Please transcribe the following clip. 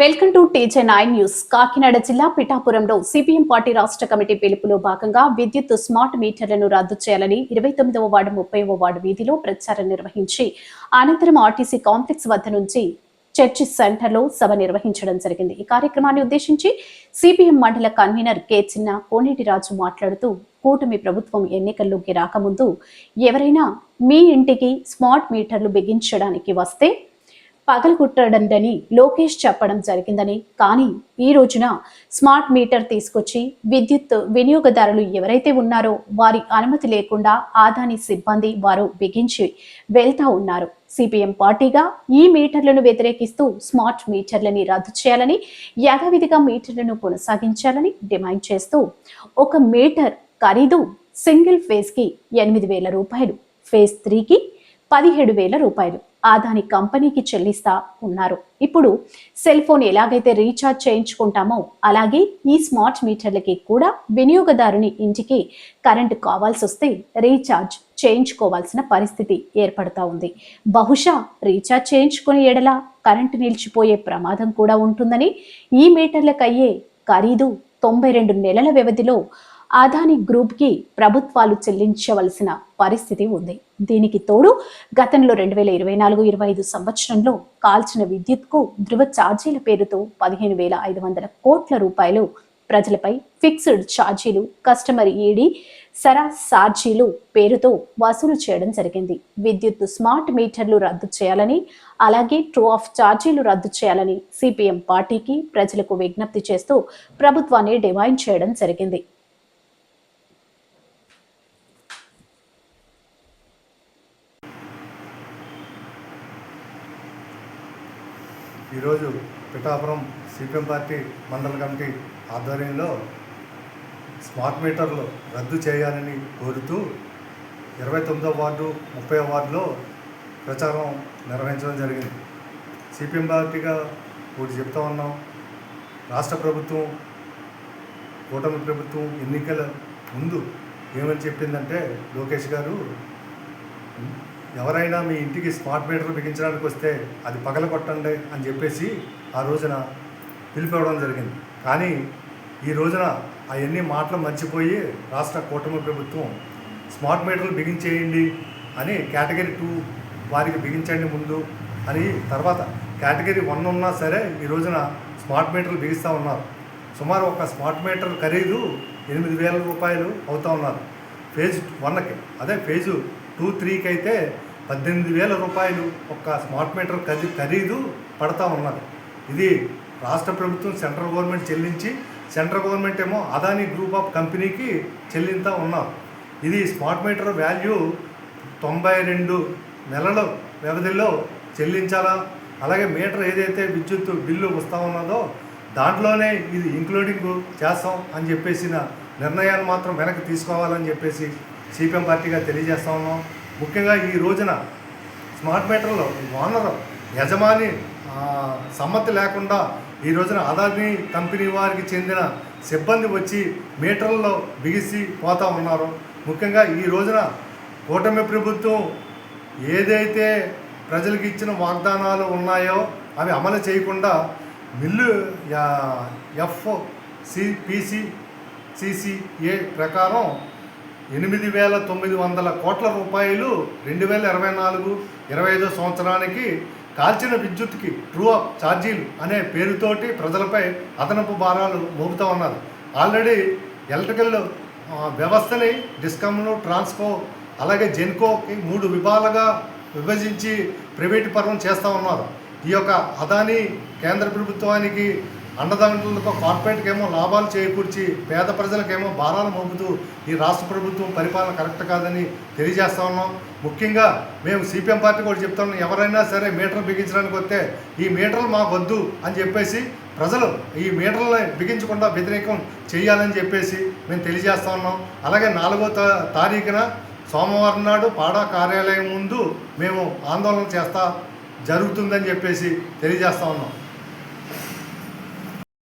Welcome to TJ nine news. Kakinada జిల్లా పిఠాపురంలో CPM party రాష్ట్ర కమిటీ పిలుపులో భాగంగా విద్యుత్ స్మార్ట్ మీటర్లను రద్దు చేయాలని ఇరవై తొమ్మిదవ వార్డు ముప్పైవ వార్డు వీధిలో ప్రచారం నిర్వహించి అనంతరం ఆర్టీసీ కాంప్లెక్స్ వద్ద నుంచి చర్చి సెంటర్లో సభ నిర్వహించడం జరిగింది. ఈ కార్యక్రమాన్ని ఉద్దేశించి సిపిఎం మండల కన్వీనర్ కె చిన్న కోనేటి రాజు మాట్లాడుతూ కూటమి ప్రభుత్వం ఎన్నికల్లోకి రాకముందు ఎవరైనా మీ ఇంటికి స్మార్ట్ మీటర్లు బిగించడానికి వస్తే పగలగొట్టడందని లోకేష్ చెప్పడం జరిగిందని. కానీ ఈ రోజున స్మార్ట్ మీటర్ తీసుకొచ్చి విద్యుత్ వినియోగదారులు ఎవరైతే ఉన్నారో వారి అనుమతి లేకుండా ఆదాని సిబ్బంది వారు బిగించి వెళ్తా ఉన్నారు. సిపిఎం పార్టీగా ఈ మీటర్లను వ్యతిరేకిస్తూ స్మార్ట్ మీటర్లని రద్దు చేయాలని యథావిధిగా మీటర్లను కొనసాగించాలని డిమాండ్ చేస్తూ ఒక మీటర్ ఖరీదు సింగిల్ ఫేజ్కి ఎనిమిది వేల రూపాయలు ఫేజ్ త్రీకి పదిహేడు వేల రూపాయలు. ఆదాని కంపెనీకి చెల్లిస్తా ఉన్నారు. ఇప్పుడు సెల్ ఫోన్ ఎలాగైతే రీఛార్జ్ చేయించుకుంటామో అలాగే ఈ స్మార్ట్ మీటర్లకి కూడా వినియోగదారుని ఇంటికి కరెంటు కావాల్సి వస్తే రీఛార్జ్ చేయించుకోవాల్సిన పరిస్థితి ఏర్పడతా ఉంది. బహుశా రీఛార్జ్ చేయించుకునే ఎడల కరెంటు నిలిచిపోయే ప్రమాదం కూడా ఉంటుందని ఈ మీటర్లకు అయ్యే ఖరీదు తొంభై రెండు నెలల వ్యవధిలో అదాని గ్రూప్కి ప్రభుత్వాలు చెల్లించవలసిన పరిస్థితి ఉంది. దీనికి తోడు గతంలో రెండు వేల ఇరవై నాలుగు ఇరవై ఐదు సంవత్సరంలో కాల్చిన విద్యుత్కు ధృవ ఛార్జీల పేరుతో పదిహేను వేల ఐదు వందల కోట్ల రూపాయలు ప్రజలపై ఫిక్స్డ్ ఛార్జీలు కస్టమర్ ఈడీ సరా ఛార్జీలు పేరుతో వసూలు చేయడం జరిగింది. విద్యుత్ స్మార్ట్ మీటర్లు రద్దు చేయాలని అలాగే ట్రూ ఆఫ్ ఛార్జీలు రద్దు చేయాలని సిపిఎం పార్టీకి ప్రజలకు విజ్ఞప్తి చేస్తూ ప్రభుత్వాన్ని డిమాండ్ చేయడం జరిగింది. ఈరోజు పిఠాపురం సిపిఎం పార్టీ మండల కమిటీ ఆధ్వర్యంలో స్మార్ట్ మీటర్లు రద్దు చేయాలని కోరుతూ ఇరవై తొమ్మిదో వార్డు ముప్పై వార్డులో ప్రచారం నిర్వహించడం జరిగింది. సిపిఎం పార్టీగా ఒకటి చెప్తా ఉన్నాం రాష్ట్ర ప్రభుత్వం కూటమి ప్రభుత్వం ఎన్నికల ముందు ఏమని చెప్పిందంటే లోకేష్ గారు ఎవరైనా మీ ఇంటికి స్మార్ట్ మీటర్ బిగించడానికి వస్తే అది పగలగొట్టండి అని చెప్పేసి ఆ రోజున పిలిపివ్వడం జరిగింది. కానీ ఈ రోజున అవన్నీ మాటలు మర్చిపోయి రాష్ట్ర కూటమి ప్రభుత్వం స్మార్ట్ మీటర్లు బిగించేయండి అని కేటగిరీ టూ వారికి బిగించండి ముందు అని తర్వాత కేటగిరీ వన్ ఉన్నా సరే ఈ రోజున స్మార్ట్ మీటర్లు బిగిస్తూ ఉన్నారు. సుమారు ఒక స్మార్ట్ మీటర్ ఖరీదు ఎనిమిది వేల రూపాయలు అవుతూ ఉన్నారు. ఫేజ్ వన్కి అదే ఫేజు టూ త్రీకి అయితే పద్దెనిమిది వేల రూపాయలు ఒక స్మార్ట్ మీటర్ ఖరీ ఖరీదు పడతా ఉన్నది. ఇది రాష్ట్ర ప్రభుత్వం సెంట్రల్ గవర్నమెంట్ చెల్లించి సెంట్రల్ గవర్నమెంట్ ఏమో అదానీ గ్రూప్ ఆఫ్ కంపెనీకి చెల్లింతా ఉన్నారు. ఇది స్మార్ట్ మీటర్ వాల్యూ తొంభై రెండు నెలల వ్యవధిలో చెల్లించాలా? అలాగే మీటర్ ఏదైతే విద్యుత్ బిల్లు వస్తూ ఉన్నదో దాంట్లోనే ఇది ఇంక్లూడింగ్ చేస్తాం అని చెప్పేసిన నిర్ణయాన్ని మాత్రం వెనక్కి తీసుకోవాలని చెప్పేసి సిపిఎం పార్టీగా తెలియజేస్తా ఉన్నాం. ముఖ్యంగా ఈ రోజున స్మార్ట్ మీటర్లో ఓనర్ యజమాని సమ్మతి లేకుండా ఈ రోజున అదాని కంపెనీ వారికి చెందిన సిబ్బంది వచ్చి మీటర్లలో బిగిసి పోతా ఉన్నారు. ముఖ్యంగా ఈ రోజున కూటమి ప్రభుత్వం ఏదైతే ప్రజలకు ఇచ్చిన వాగ్దానాలు ఉన్నాయో అవి అమలు చేయకుండా మిల్లు యా- ఎఫ్ సిపిసి సిసిఏ ప్రకారం ఎనిమిది వేల తొమ్మిది వందల కోట్ల రూపాయలు రెండు వేల ఇరవై నాలుగు ఇరవై ఐదో సంవత్సరానికి కాల్చిన విద్యుత్కి ట్రూ అప్ ఛార్జీలు అనే పేరుతోటి ప్రజలపై అదనపు భారాలు మోపుతూ ఉన్నారు ఆల్రెడీ ఎలక్ట్రికల్ వ్యవస్థని డిస్కమ్ను ట్రాన్స్కో అలాగే జెన్కోకి మూడు విభాగాలుగా విభజించి ప్రైవేటు పరం చేస్తూ ఉన్నారు. ఈ యొక్క అదాని కేంద్ర ప్రభుత్వానికి అండదండలతో కార్పొరేట్కి ఏమో లాభాలు చేకూర్చి పేద ప్రజలకేమో భారాలు మోపుతూ ఈ రాష్ట్ర ప్రభుత్వం పరిపాలన కరెక్ట్ కాదని తెలియజేస్తా ఉన్నాం. ముఖ్యంగా మేము సిపిఎం పార్టీ కూడా చెప్తున్నాం ఎవరైనా సరే మీటర్ బిగించడానికి వస్తే ఈ మీటర్లు మాకు వద్దు అని చెప్పేసి ప్రజలు ఈ మీటర్లు బిగించకుండా వ్యతిరేకం చేయాలని చెప్పేసి మేము తెలియజేస్తా ఉన్నాం. అలాగే నాలుగో తా తారీఖున సోమవారం నాడు పాడా కార్యాలయం ముందు మేము ఆందోళన చేస్తా జరుగుతుందని చెప్పేసి తెలియజేస్తా ఉన్నాం.